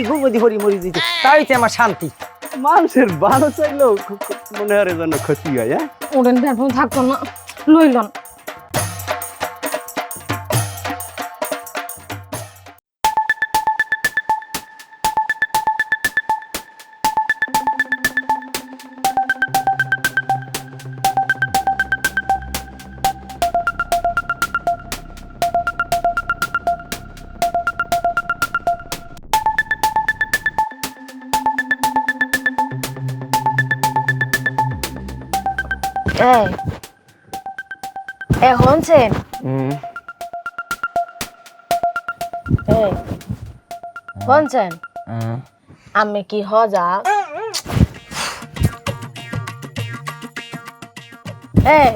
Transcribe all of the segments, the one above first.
বিড়ি ঘুমদি হরি মরি দিতে তাই তো আমার শান্তি। মানুষের ভালো চাইলেও মনে হয় যেন ক্ষতি হয় হ্যাঁ? ওরেন থাকতো না। লইলন। এই এ হনছেন হনছেন আমি কি হজা? এই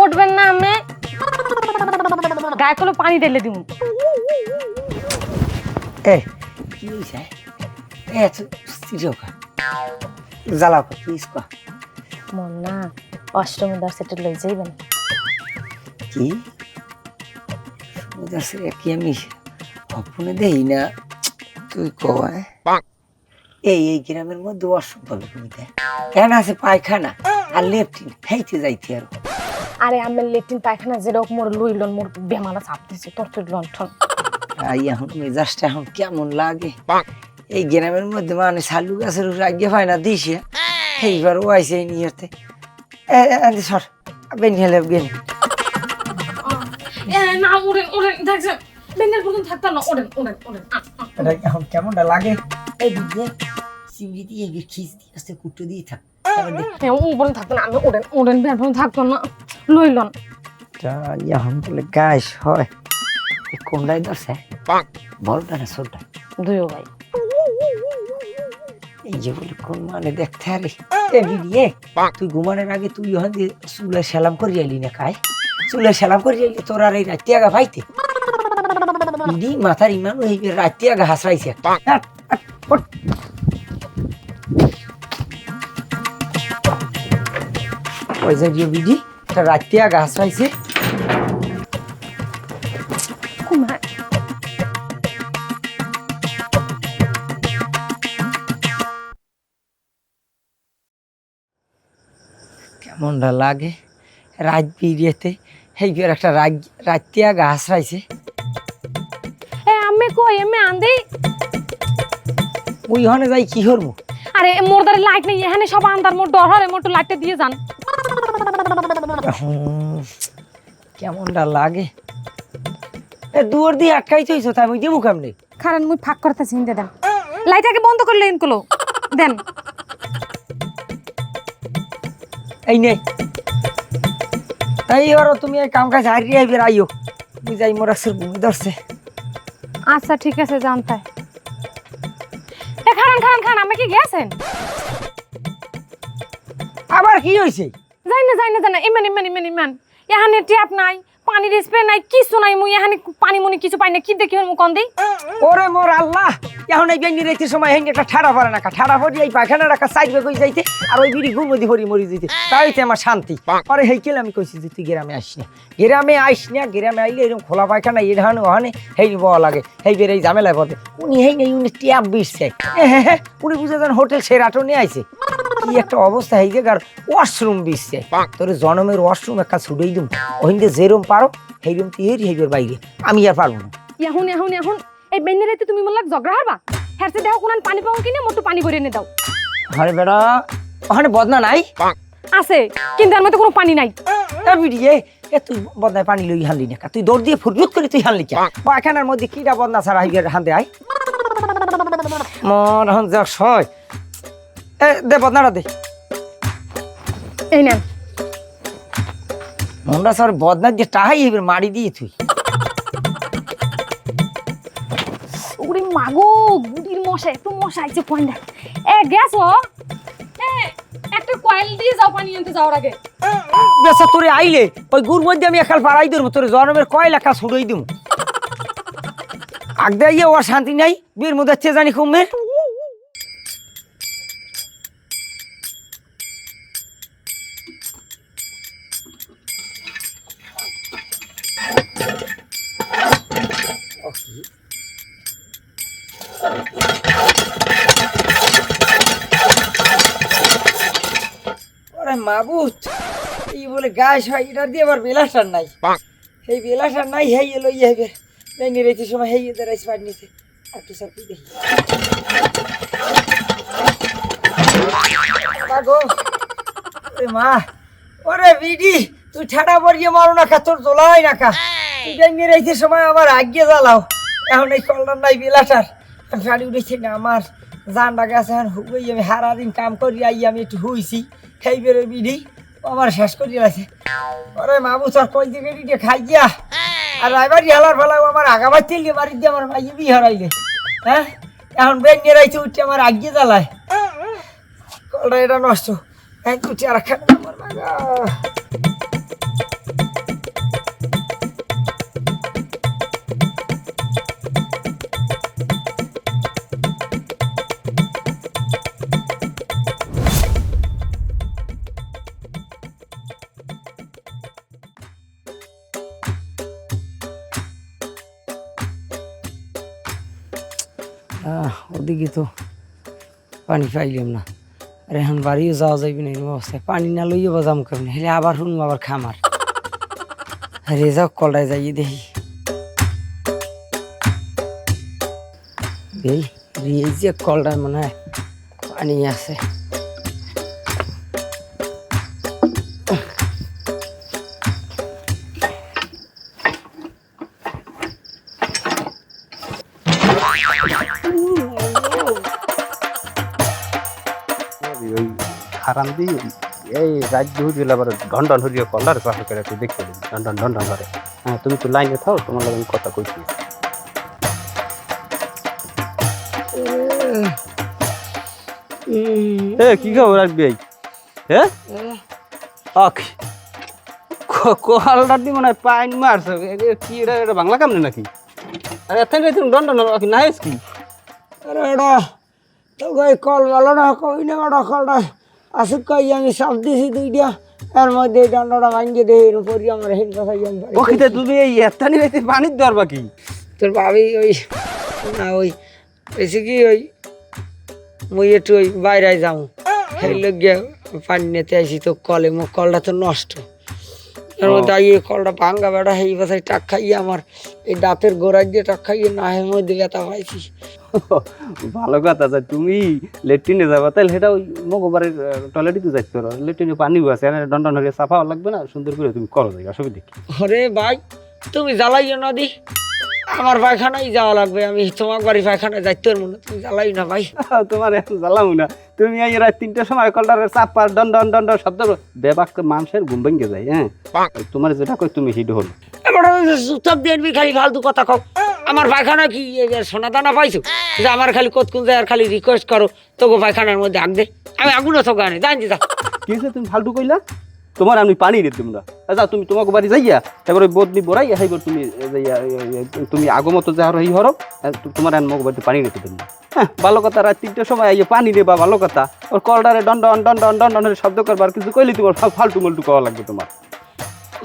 উঠবেন না আমি। গায়ে কলে পানি ঢেলে দিব এ কি হইছে? এ জ্বালাও কা। মন না অষ্টমী দশটা লই যাইবেন। কি? সমুদ্র কি আমি স্বপ্নে দেই না? তুই কয় এই এই গ্রামের মধ্যে অসম্ভব কবিতা কেন আছে পায়খানা? আর লেফটিন খাইতে যাইতে আর। আরে আমি লেট্রিন পায়খানা যেরকম মোর লইলন মোর বেমানা চাপ দিছে তোর তোর লন্ঠন আই এখন মেজাজটা এখন কেমন লাগে? এই গ্রামের মধ্যে মানে শালু গাছের রাগে হয় না দিছে? এইবার ও আইসে এই নিয়েতে সর বেন হেলে বেন এ না ওরেন ওরেন দেখছেন বেঙ্গল পর্যন্ত থাকতাম না ওরেন ওরেন ওরেন এটা এখন কেমনটা লাগে? এই দিয়ে খিস দিয়ে আসতে কুটো দিয়ে থাক। হ্যাঁ ও বলেন থাকতো না আমি ওরেন ওরেন বের পর্যন্ত থাকতো না লইলন যা এখন বলে হয়। কোনটাই ধরছে? বড়টা না ছোটটা দুইও ভাই। এই যে বলে কোন মানে দেখতে আরে এ? তুই ঘুমানোর আগে তুই ওখান দিয়ে চুলে সালাম করি আইলি না খায় চুলে সালাম করি আইলি তোর আর এই রাত্রি আগা ভাইতে? বিড়ি মাথার ইমান এই রাত্রি আগা হাসরাইছে। হাট, হাট, ওঠ। ওই যে যে বিড়ি তা রাত্রি আগা হাসরাইছে। কেমনটা লাগে। রাত বিড়িয়েতে এই বের একটা রাত রাত্রি আগা হাসরাইছে এ আমি কই? আমি আন্দি? ওই হনে যাই কি করব? আরে মোর দারে লাইট নেই এখানে সব আন্দার মোর ডর হরে মোর একটু লাইটটা দিয়ে যান। কেমনটা লাগে? এ দুয়ার দিয়ে আটকাই চইছো তাই আমি দেবো কেমনে? কারণ মুই ফাঁক করতে চিনতে দেন। লাইট আগে বন্ধ করলে ইনকলো। দেন। এই নে। এই ওর তুমি এই কাম কাজ হারিয়ে আইবে আইও তুই যাই মোর আসর ভূমি ধরছে। আচ্ছা ঠিক আছে জানতে এ খান খান খান আমি কি গেছেন? আবার কি হয়েছে যাই না যাই না যাই না ইমান ইমান ইমান ইমান। এখানে ট্যাপ নাই। পানির স্প্রে নাই, কিছু নাই, মুই এখানে পানি মুনি কিছু পাই না কি দেখি মু কন দিই? ওরে মোর আল্লাহ, এখন এই বেঙ্গি রেখতে সময় হেন একটা ঠাড়া পড়ে না ঠাড়া পড়ি এই পায়খানা রাখা সাইড বেগ হয়ে যাইতে, আর ওই বিড়ি ঘুমদি হরি মরি দিতে তাই তো আমার শান্তি। পরে হেই কেলে আমি কইছি যে তুই গ্রামে আইস না? গ্রামে আইস না, গ্রামে আইলে এরকম খোলা পায়খানা, এই ধান ওখানে হেই বয়া লাগে, হেই বের এই ঝামেলায় পড়ে উনি হেই নেই উনি ট্যাপ বিশছে উনি বুঝে যান হোটেল সেরাটো নিয়ে আইছে। কি একটা অবস্থা এই জায়গার ওয়াশরুম বিশছে তোর জনমের ওয়াশরুম একটা ছুটেই দিম ওহিন্দে যেরম পারো সেই রুম তুই হেইবের বাইরে। আমি আর পারব না। এখন এখন এখন এই বেন্নে তুমি মোলাক ঝগড়া হারবা? হ্যারতে দেখো কোন পানি পাও কিনে মোটু পানি ভরে এনে দাও। আরে বেড়া ওখানে বদনা নাই? আছে কিন্তু এর মধ্যে কোনো পানি নাই। এ বিড়িয়ে এ তুই বদনায় পানি লই হানলি না তুই দৌড় দিয়ে ফুটফুট করে তুই হানলি কে? বা এখানের মধ্যে কিটা বদনা ছাড়া হইবে হান্দে আই মন যা সয় এ দে বদনাটা দে। এই নেন। মনটা স্যার বদনা দিয়ে টাহাই হইবে মারি দিয়ে তুই। ওরে মাগো গুডির মশা একটু মশা আইছে কোয়ান্ডা এ গেছো একটা কয়েল দিয়ে যাও পানি আনতে যাওয়ার আগে। বেসা তোরে আইলে ওই গুর মধ্যে আমি একাল পাড়াই দেবো তোর জনমের কয় লেখা ছুড়েই দিব। আগদে ইয়ে ওর শান্তি নাই বীর মধ্যে জানি কুমের মাবুত এই বলে গাছ হয় এটার দিয়ে আবার বেলাসার নাই সেই বেলাসার নাই হেই এলো ইয়ে হবে লাইনে রেখে সময় হেই এদের রাইস পাট নিতে আর কি সব দেখি মা ওরে বিডি তুই ঠাডা পরিয়ে মারো না কা তোর দোলাই না কা। তুই ব্যাঙ্গি রেখে সময় আমার আগে জ্বালাও। এখন এই কলটার নাই বেলাসার। আমি গাড়ি উঠেছি না আমার। জানটা গেছে এখন হুবই আমি সারা দিন কাম করি আই আমি একটু হুইছি খাই বেরো বিডি আমার শেষ করি আছে ওরে মামু তোর কই দিকে দিকে খাই গিয়া? আর এবার হেলার ফেলাও আমার আগাবার তিলকে বাড়ির দিয়ে আমার মাইয়ে বিয়ে হারাইলে। হ্যাঁ? এখন নিয়ে রাইছে উঠছে আমার আগে জ্বালায়। কলটা এটা নষ্ট। এক উঠছে আর খাবে না আমার মাগা ওদিকে তো পানি পাইলাম না। আর এখন বাড়িও যাওয়া যাইবি না এরকম অবস্থায়। পানি না লইয়ে বাজাম কেমন? হেলে আবার শুনব, আবার খামার রে যাও কলটায় যাইয়ে দেখি। এই যে কলটায় মনে হয় পানি আছে। হারাম দি এই রাজ্য হয়ে আবার ঢন ঢন হরিয়ে কলার পাশে করে তুই দেখতে ঢন ঢন ঢন ঢন করে হ্যাঁ তুমি তো লাইনে থাও তোমার লাগে আমি কথা কইছি এ কি খবর আসবি এই হ্যাঁ অক কলটার দি মনে হয় পাইন মারছে কি এটা এটা বাংলা কামনে নাকি আরে এত তুমি ঢন ঢন কি না কি আরে ওটা তো কল ভালো না কই না কলটা আসুক কই আমি সাপ দিছি দুইটা এর মধ্যে ডান্ডাটা ভাঙ্গে দিয়ে এর উপরই আমার কথা আমি তুমি এই এত্তানি রাইতে পানির দর বাকি তোর ভাবি ওই না ওই এসে কি ওই মুই একটু ওই বাইরে যাও। সেই লোক গিয়ে পানি নিতে আসি তো কলে মো কলটা তো নষ্ট। এর মধ্যে এই কলটা ভাঙ্গা বেড়া এই বাসায় টাক খাইয়ে আমার এই দাঁতের গোড়ায় দিয়ে টাক খাইয়ে নাহের মধ্যে ব্যথা পাইছি। ভালো কথা যে তুমি লেট্রিনে যাবা তাহলে সেটা ওই মগবারের টয়লেটে তো যাইতে পারো লেট্রিনে পানিও আছে এখানে ডন ডন হয়ে সাফা লাগবে না সুন্দর করে তুমি করো যাই অসুবিধা কি? ওরে ভাই তুমি জ্বালাইও না দি। আমার পায়খানায় যাওয়া লাগবে আমি তোমার বাড়ি পায়খানায় যাইতে পারব না তুমি জ্বালাই না ভাই। তোমার এত জ্বালামু না। তুমি এই রাত তিনটার সময় কলটার চাপা ডন ডন ডন ডন শব্দ বেবাক মানুষের ঘুম ভেঙে যায় হ্যাঁ? ওই তোমার যেটা কই তুমি হিট হল। এবার চুপ দিয়ে খালি ফালতু কথা কও। আমার পায়খানা কি সোনা দানা পাইছো? যে আমার খালি কতক্ষণ যায় আর খালি রিকোয়েস্ট করো তোকে পায়খানার মধ্যে আগ দে। আমি আগুনও তোকে আনি জানি যা। কি তুমি ফালতু কইলা? তোমার আমি পানি দিতে তোমরা। আচ্ছা তুমি তোমাকে বাড়ি যাইয়া তারপরে বদলি বড়াই হাইবার তুমি যাইয়া, তুমি আগমত যে আর ই হরো তোমার আন মগ বাড়িতে পানি দিতে দেবো। হ্যাঁ ভালো কথা রাত তিনটার সময় আইয়ে পানি দেবা ভালো কথা। ওর কলডারে ডন ডন ডন ডন ডন শব্দ করবার কিছু কইলি তোমার ফালতু মল্টু কওয়া লাগবে তোমার।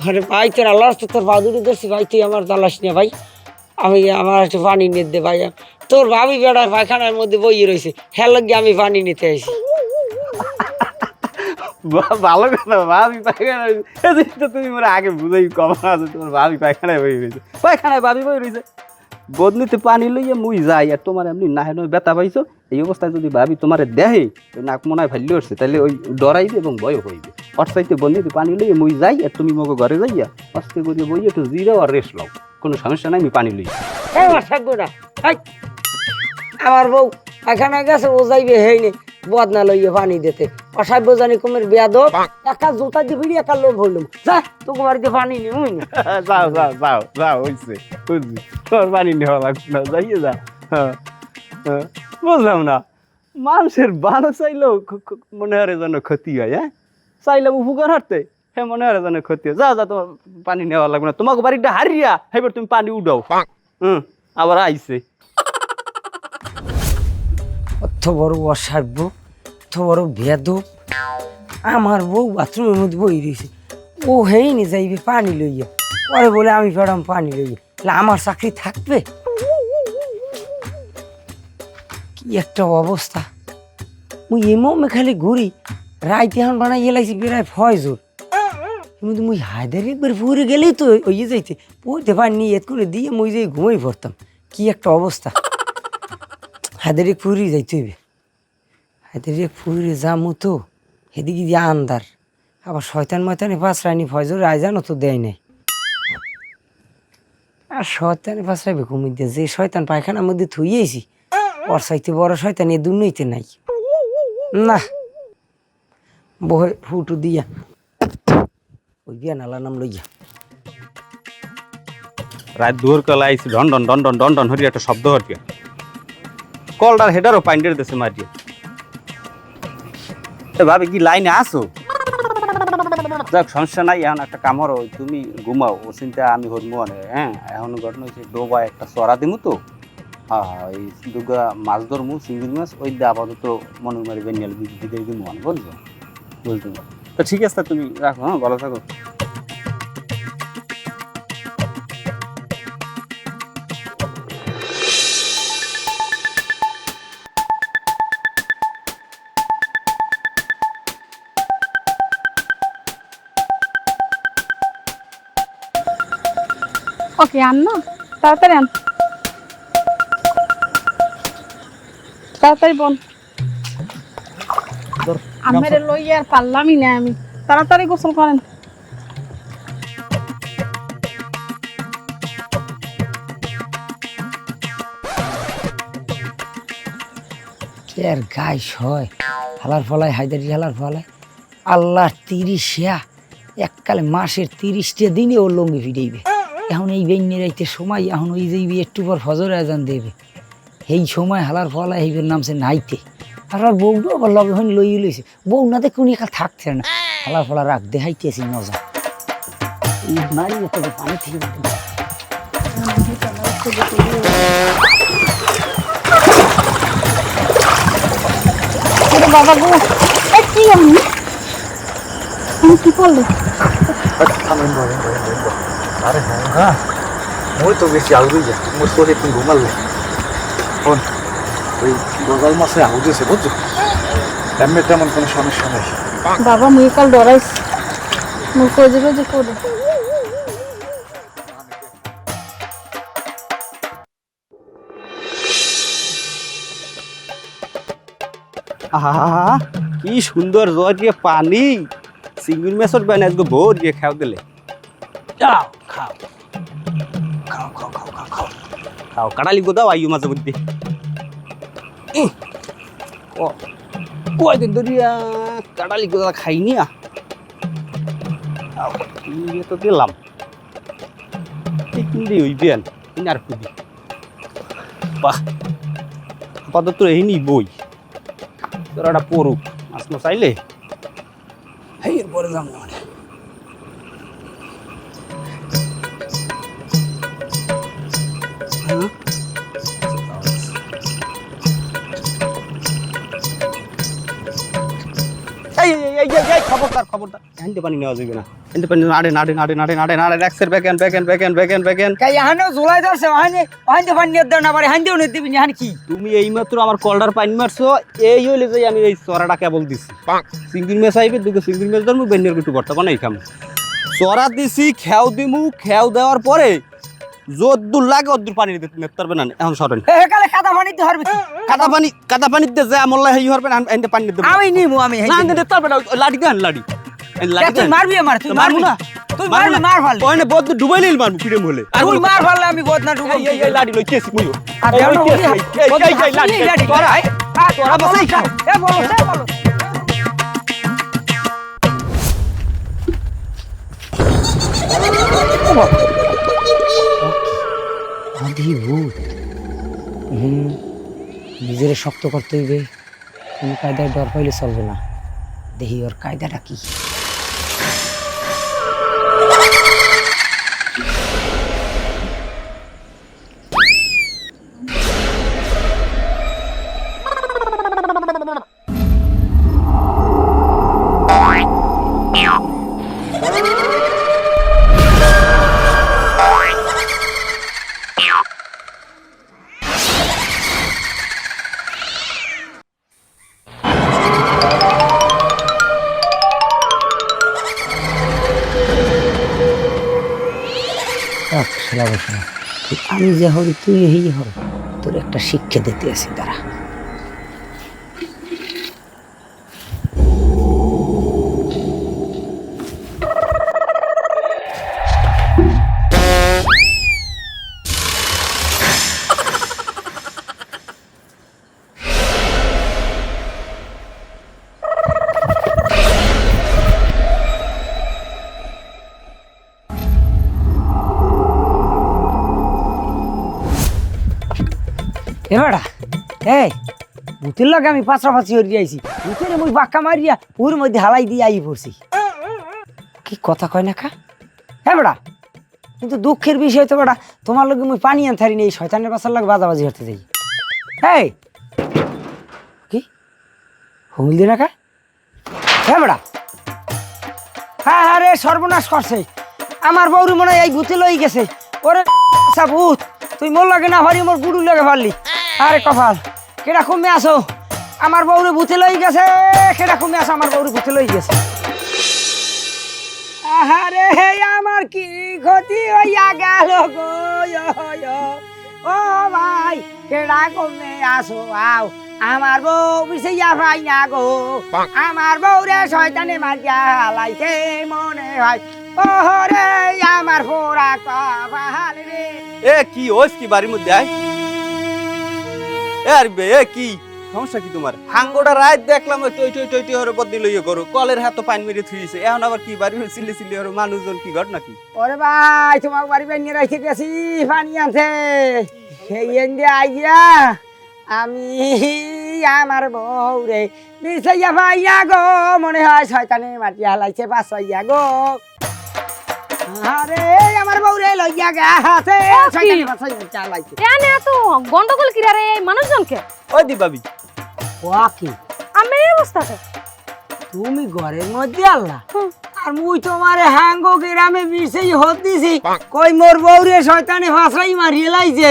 আরে ভাই তোর আল্লাহ তোর বাদুরি ধরছি ভাই তুই আমার জ্বালাস না ভাই। আমি আমার একটু পানি নিতে ভাই। তোর ভাবি বেড়ার পায়খানার মধ্যে বইয়ে রয়েছে হ্যাঁ লাগে আমি পানি নিতে আসি বা- ভালো কথা, ভাবি পায়খানা তুমি মানে আগে বুঝাই কম আছে তোমার ভাবি পায়খানায় বই রয়েছে। পায়খানায় ভাবি বই রয়েছে। বদনিতে পানি লইয়া মুই যাই আর তোমার এমনি না হেন ব্যথা পাইছো, এই অবস্থায় যদি ভাবি তোমার দেহে নাক মনে হয় ভাল্লি উঠছে তাহলে ওই ডরাইবে এবং ভয় হইবে। অর্থাইতে বন্দিতে পানি লইয়া মুই যাই আর তুমি মগো ঘরে যাইয়া আস্তে করে বই একটু জিরাও আর রেস্ট লও কোনো সমস্যা নাই, আমি পানি লই এই আমার থাকব আমার বউ এখানে গেছে ও যাইবে হেইনে বদনা লইয়ে পানি দিতে। অসাব্য জানি কুমের বিয়াদ একা জুতা দিয়ে ভিড়ি একা লোভ হলুম যা তোকে বাড়িতে পানি নি না যাও যাও যাও যাও হইছে বুঝছি তোর পানি নেওয়া লাগবে না যাইয়ে যা। হ্যাঁ, হ্যাঁ, বুঝলাম না। মানুষের ভালো চাইলেও মনে হয় যেন ক্ষতি হয় হ্যাঁ? চাইলাম উপকার হারতে হ্যাঁ মনে হয় যেন ক্ষতি হয়। যা যা তোমার পানি নেওয়া লাগবে না। তোমাকে বাড়িটা হারিয়া এবার তুমি পানি উঠাও। হুম আবার আইছে। অত বড় অসাব্য অত বড় বেদ আমার বউ বাথরুমের মধ্যে বই রয়েছে ও হেইনি যাইবে পানি লইয়া। পরে বলে, আমি পেড়াম পানি লইয়া। আমার চাকরি থাকবে? কি একটা অবস্থা। মুই এমো খালি ঘুরি। রাইতে এখন বানাই গেলাইছি বেড়ায় ফয়জোর কিন্তু মুই হায়দার একবার ফুরে গেলেই তো ওই যাইতে। পড়তে পারিনি, এত করে দিয়ে মুই যে ঘুমাই পড়তাম। কি একটা অবস্থা। হায়দার ফুরি যাইতে হইবে। হায়দার ফুরে যামু তো এদিকে দিয়ে আন্দার আবার শয়তান ময়তানে পাঁচ রানি ফয়জোর আয়জানও তো দেয় নাই। আর শয়তানে পাঁচ রাইবে ঘুমিয়ে দিয়ে যে শয়তান পায়খানার মধ্যে থুইয়েছি ওর সাইতে বড় শয়তান এ দুর্নইতে নাই। না, বহে ফুটু দিয়া। ওই বিয়া নালা নাম লইয়া। রাত দুয়ার কলা আইসি ডন ডন ডন ডন ডন ডন হরি একটা শব্দ হরকে কলটার হেডারও পাইন্ডের দেশে এ ভাবে, কি লাইনে আসো যাক, সমস্যা নাই, এখন একটা কামড় তুমি ঘুমাও, ও চিন্তা আমি হরমু হ্যাঁ? এখন ঘটনা হচ্ছে, ডোবা একটা চড়া দিমু তো। হ্যাঁ হ্যাঁ এই দুগা মাছ ধরমু, চিংড়ি মাছ, ওই দিয়ে আপাতত মনে মারি বেনিয়াল দিতে দিমু, বুঝছ? বুঝতে তো ঠিক আছে, তুমি রাখো হ্যাঁ ভালো থাকো। আন না? তাড়াতাড়ি আন। তাড়াতাড়ি বল। আমার লই আর পারলামই না আমি। তাড়াতাড়ি গোসল করেন। গাইস হয়? হালার ফলায় হায়দারি হালার ফলায়। আল্লাহ তিরিশিয়া এককালে মাসের তিরিশটা দিনে ও লঙ্গি ফিরাইবে এখন এই বেঞ্জে রাইতে সময় এখন ওই যাইবি একটু পর ফজর আজান দেবে। এই সময় হালার ফলায় এইবের নামছে নাইতে। আর আর বউটা আবার লগে হইন লই লইছে। বউ না দেখুন একা থাকছে না। হালার ফলা রাখ দেখাইতেছি মজা। মারি তোকে পানি থেকে বাবা গো কি আমি আমি কি করলি? আরে হ্যাঁ মই তো বেশি আউরি যা মোর শরীরে তুমি ঘুমালে শোন ওই গজাল মাসে আউজেছে বুঝছ? তেমনি তেমন কোনো সমস্যা নেই। বাবা মুই কাল ডরাইস। মুই কই যে করে। আহা কি সুন্দর দিয়ে পানি। চিংড়ি মাছের বানি আজকে ভোর দিয়ে খাও দিলে। যাও। খাও কাটালি গো দাও আইও মাঝে মধ্যে ইহ, ও কয়দিন ধরে কাটালি গো খাইনি আ আও, ইয়ে তো দিলাম ঠিক দিয়ে ওই বিয়ান আর কুদি বাহ আপাতত এই নি বই তোর একটা পড়ুক মাছ মাছ আইলে হেই এরপরে যাম না এই এই এই এই এই খবরদার খবরদার। হ্যান্ডে পানি নেওয়া যাবে না। হ্যান্ডে পানি নাড়ে নাড়ে নাড়ে নাড়ে নাড়ে নাড়ে র্যাক্সের ব্যাকেন ব্যাকেন ব্যাকেন ব্যাকেন ব্যাকেন কাই হানো জুলাই ধরছে হানে হাইতে পানি দেব না পারে হাইতেও নিতে দিবি হান কি? তুমি এইমাত্র আমার কলডার পানি মারছো এই হইলে যে আমি এই চড়াটা কেবল দিছি। সিঙ্গিল মেস আইবে দুটো সিঙ্গিল মেস ধরবো বেন্ডের একটু বর্তমান এই খাম। চড়া দিছি খেও দিমু খেও দেওয়ার পরে যদ্দূর লাগে অদ্দূর পানি নিতে পারবে না এখন সরেন। কালে কাদা পানি দিতে পারবি কাদা পানি কাদা পানিতে যে আমল্লা হেই হরবে না এনতে পানি দিতে আমি নিমু আমি না পারবে না লাঠি দেন লাঠি। এই তুই মারবি আমার তুই মারবি না না। তুই মারবো না। মার ফালবি ওইনে বদ ডুবাই নিল মারবো পিড়ে মলে। আর তুই মার ফাললে আমি বদনা ডুবো এই এই এই লাঠি লই কেসি মুইও আর এই দেও লই না। এই এই লাঠি, তোরা আয়, তোরা খা। এ বলো সে বলো। আদি ভূত। হুম নিজের শক্ত করতে হইবে। কোনো কায়দায় ডর পাইলে চলবে না। দেহি ওর কায়দাটা কি। রাখ, শালা বসে আমি যে হই তুই এই হ তোর একটা শিক্ষা দিতে আছি তারা এবারা এই, ভূতের লগে আমি পাঁচরাপাচি হরি আইছি। ভূতের মুই বাক্কা মারিয়া ওর মধ্যে হালাই দিয়ে আই পড়ছি। কি কথা কয় না কা হ্যাঁ বেড়া, কিন্তু দুঃখের বিষয় তো বেড়া, তোমার লগে মুই পানি আন থারি নেই শয়তানের বাসার লগে বাজাবাজি হতে যাই। এই, কি? হুমিল দিয়ে রাখা হ্যাঁ বেড়া। হ্যাঁ হ্যাঁ রে, সর্বনাশ করছে। আমার বউরি মনে হয় এই ভূতে লই গেছে। ওরে আচ্ছা তুই মোর লাগে না পারি, মোর গুড়ু লাগে পারলি। আরে কপাল কেডা কমে আসো আমার বউরে ভূতে লই গেছে কেডা কমে আসো আমার বউরে ভূতে লই গেছে। আহারে হে আমার কি ক্ষতি হইয়া গেল গো। ও ভাই কেডা কমে আসো আও আমার বউ বিষয়া ভাই না গো। আমার বউরে শয়তানে মারিয়া হালাইছে মনে হয়। ওহরে আমার ফোরা কপাল রে। এ কি ওস কি বাড়ির মধ্যে আয়? এ আর বে কি? সমস্যা কি তোমার? হাঙ্গোটা রাত দেখলাম, ওই টই টই টই টই হরে বদলি লইয়ে করো কলের হাত পানি মেরে থুইছে এখন আবার কি বাড়ি সিলি সিলি হরে মানুষজন কি ঘটনা কি ওরে ভাই তোমার বাড়ি বেরিয়ে রাখতে গেছি পানি আনতে সেই এনে আইয়া আমি আমার বউ রে বিষয়া ভাইয়া গো, মনে হয় শয়তানে মাটি হালাইছে বাসাইয়া গো। আরে আমার বউ রে লইয়া গেছে। শয়তানে বাসাইয়া চালাইছে। এনে এত গন্ডগোল কিরা রে এই মানুষজনকে? ওই দি বাবি ওয়াকি আমি এই অবস্থাতে। তুমি ঘরের মধ্যে আল্লাহ আর মুই তোমারে হাঙ্গো গ্রামে বিষয় হত দিছি। কই মোর বউরে শয়তানে ফাঁসাই মারিয়ে লাইছে?